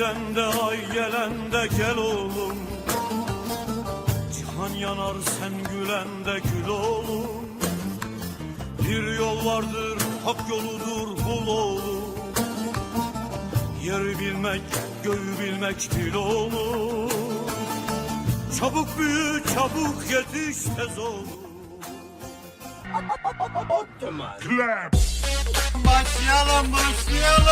gidende ay gelende gel oğlum. Cihan yanar sen gülende gül oğlum. Bir yol vardır hak yoludur bul oğlum. Yeri bilmek göğü bilmek bil oğlum. Çabuk büyü çabuk yetiş tez oğlum. Başlayalım, başlayalım, başlayalım.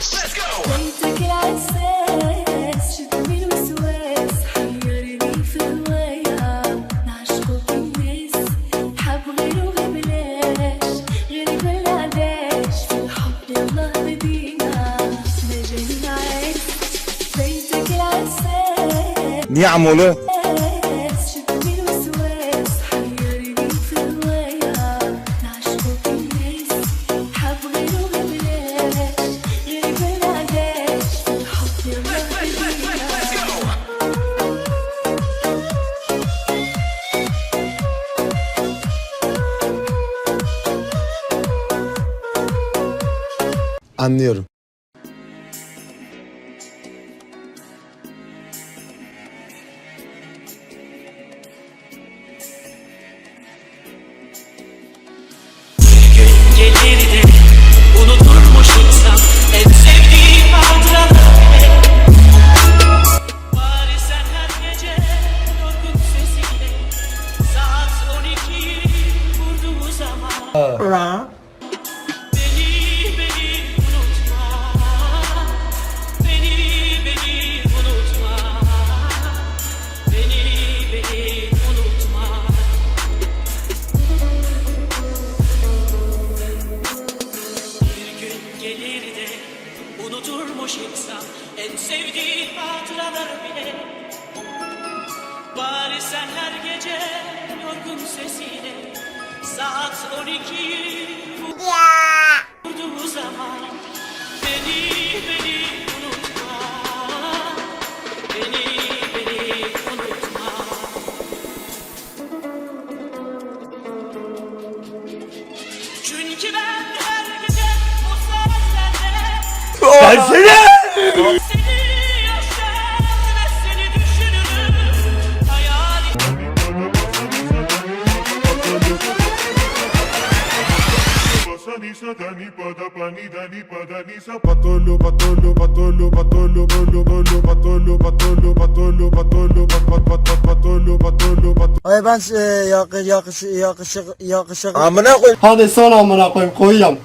Let's go. They took it out says, should the rhythm sways, you're the feel way up. Nash cooking this, have a Niye amolu? Anlıyorum. Gelir de unuturmuş insan en sevdiği hatıraları Bari sen her gece yorgun sesiyle Saat 12'yi vurduğu zaman gelir de unuturmuş insan en sevdiği hatıraları bile. Bari sen her gece yorgun sesiyle saat 12'yi vurduğu zaman beni beni unutma. Beni beni unutma. Çünkü ben pada, nisa, patolo, patolo, patolo, patolo, bolo, bolo, patolo, patolo, patolo, patolo, pat, pat, pat, pat, patolo, patolo, patolo. Ay ben e, yakış yakış yakışık yakışık Amına koy. Hadi son amına koyayım koyuyorum.